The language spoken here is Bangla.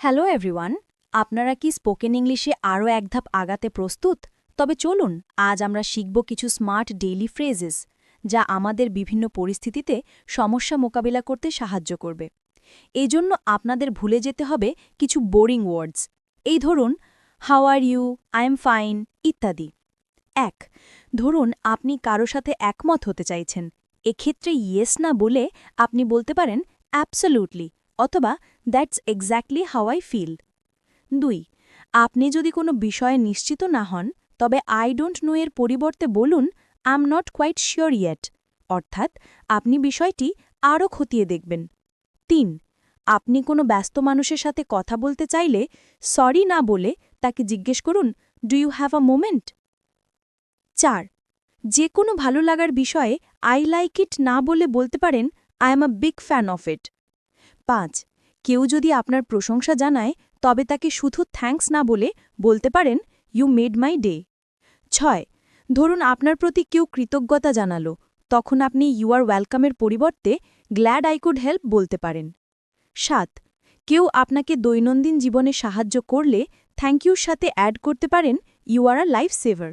হ্যালো এভরিওয়ান আপনারা কি স্পোকেন ইংলিশে আরও এক ধাপ আগাতে প্রস্তুত? তবে চলুন, আজ আমরা শিখব কিছু স্মার্ট ডেইলি ফ্রেজেস যা আমাদের বিভিন্ন পরিস্থিতিতে সমস্যা মোকাবিলা করতে সাহায্য করবে। এই জন্য আপনাদের ভুলে যেতে হবে কিছু বোরিং ওয়ার্ডস এই ধরুন how are you I am fine ইত্যাদি। এক, ধরুন, আপনি কারও সাথে একমত হতে চাইছেন। এক্ষেত্রে ইয়েস না বলে আপনি বলতে পারেন অ্যাবসলিউটলি অথবা that's exactly how I feel. দুই, আপনি যদি কোনো বিষয়ে নিশ্চিত না হন, তবে আই ডোন্ট নো এর পরিবর্তে বলুন I am not quite sure yet অর্থাৎ আপনি বিষয়টি আরও খতিয়ে দেখবেন। তিন, আপনি কোনো ব্যস্ত মানুষের সাথে কথা বলতে চাইলে সরি না বলে তাকে জিজ্ঞেস করুন do you have a moment চার, যে কোনো ভালো লাগার বিষয়ে আই লাইক ইট না বলে বলতে পারেন I am a big fan of it পাঁচ। কেউ যদি আপনার প্রশংসা জানায়, তবে তাকে শুধু থ্যাঙ্কস না বলে বলতে পারেন ইউ মেড মাই ডে ছয়। ধরুন আপনার প্রতি কেউ কৃতজ্ঞতা জানালো, তখন আপনি ইউ আর ওয়েলকামের পরিবর্তে গ্ল্যাড আই কুড হেল্প বলতে পারেন। সাত। কেউ আপনাকে দৈনন্দিন জীবনে সাহায্য করলে থ্যাংক ইউর সাথে অ্যাড করতে পারেন you are a life saver